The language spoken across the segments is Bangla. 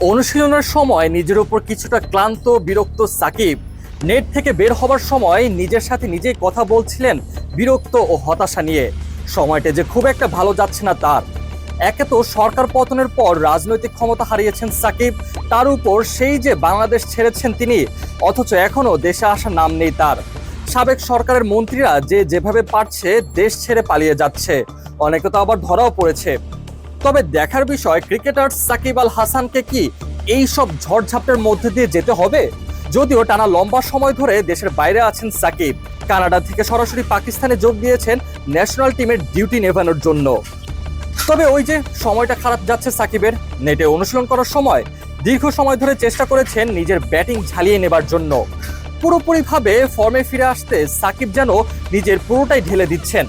অনুশীলনের সময় নিজের উপর কিছুটা ক্লান্ত, বিরক্ত সাকিব। নেট থেকে বের হবার সময় নিজের সাথে নিজেই কথা বলছিলেন বিরক্ত ও হতাশা নিয়ে। সময়টা যে খুব একটা ভালো যাচ্ছে না তার। একে তো সরকার পতনের পর রাজনৈতিক ক্ষমতা হারিয়েছেন সাকিব, তার উপর সেই যে বাংলাদেশ ছেড়েছেন তিনি, অথচ এখনও দেশে আসার নাম নেই তার। সাবেক সরকারের মন্ত্রীরা যে যেভাবে পারছে, দেশ ছেড়ে পালিয়ে যাচ্ছে। অনেকে তো আবার ধরাও পড়েছে। তবে দেখার বিষয়, ক্রিকেটার সাকিব আল হাসানকে কি এই সব ঝড়ঝাপটার মধ্যে দিয়ে যেতে হবে? যদিও টানা লম্বা সময় ধরে দেশের বাইরে আছেন সাকিব, কানাডা থেকে সরাসরি পাকিস্তানে যোগ দিয়েছেন ন্যাশনাল টিমের ডিউটি নেভানোর জন্য। তবে ওই যে সময়টা খারাপ যাচ্ছে সাকিবের, নেটে অনুশীলন করার সময় দীর্ঘ সময় ধরে চেষ্টা করেছেন নিজের ব্যাটিং ঝালিয়ে নেবার জন্য। পুরোপুরিভাবে ফর্মে ফিরে আসতে সাকিব যেন নিজের পুরোটাই ঢেলে দিচ্ছেন।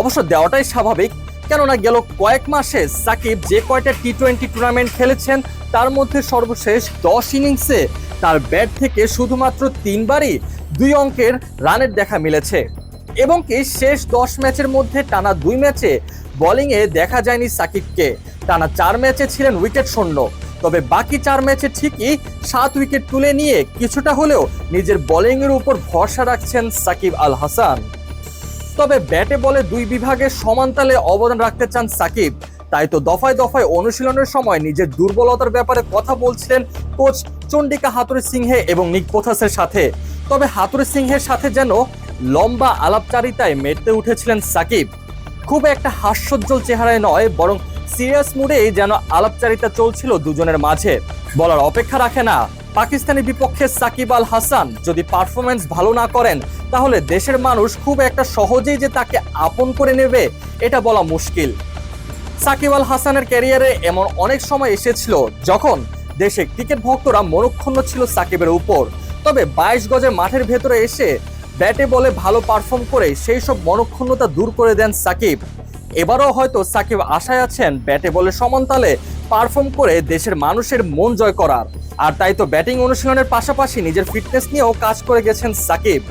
অবশ্য দেওয়াটাই স্বাভাবিক কেননা গেল কয়েক মাসে সাকিব যে কয়টা টি টোয়েন্টি টুর্নামেন্ট খেলেছেন, তার মধ্যে সর্বশেষ দশ ইনিংসে তার ব্যাট থেকে শুধুমাত্র তিনবারই দুই অঙ্কের রানের দেখা মিলেছে। এবং কি শেষ দশ ম্যাচের মধ্যে টানা দুই ম্যাচে বোলিংয়ে দেখা যায়নি সাকিবকে। টানা চার ম্যাচে ছিলেন উইকেট শূন্য। তবে বাকি চার ম্যাচে ঠিকই সাত উইকেট তুলে নিয়ে কিছুটা হলেও নিজের বোলিংয়ের উপর ভরসা রাখছেন সাকিব আল হাসান। তবে ব্যাটে বলে দুই বিভাগে সমান তালে অবদান রাখতে চান সাকিব। তাই তো দফায় দফায় অনুশীলনের সময় নিজের দুর্বলতার ব্যাপারে কথা বলছিলেন কোচ চন্ডিকা হাতুরি সিংহে এবং নিক পোথাসের সাথে। তবে হাতুরি সিংহের সাথে যেন লম্বা আলাপচারিতায় মেতে উঠেছিলেন সাকিব। খুব একটা হাস্যোজ্জ্বল চেহারায় নয়, বরং সিরিয়াস মুডেই যেন আলাপচারিতা চলছিল দুজনের মাঝে। বলার অপেক্ষা রাখে না। পাকিস্তানি বিপক্ষে সাকিব আল হাসান যদি পারফরমেন্স ভালো না করেন, তাহলে দেশের মানুষ খুব একটা সহজেই যে তাকে আপন করে নেবে, এটা বলা মুশকিল। সাকিব আল হাসানের ক্যারিয়ারে এমন অনেক সময় এসেছিল যখন দেশে ক্রিকেট ভক্তরা মনক্ষুণ্ণ ছিল সাকিবের উপর। তবে বাইশ গজের মাঠের ভেতরে এসে ব্যাটে বলে ভালো পারফর্ম করে সেই সব মনক্ষুণ্ণতা দূর করে দেন সাকিব। এবারও হয়তো সাকিব আশায় আছেন ব্যাটে বলে সমানতালে পারফর্ম করে দেশের মানুষের মন জয় করার। আর তাই তো ব্যাটিং অনুশীলনের পাশাপাশি নিজের ফিটনেস নিয়েও কাজ করে গেছেন সাকিব।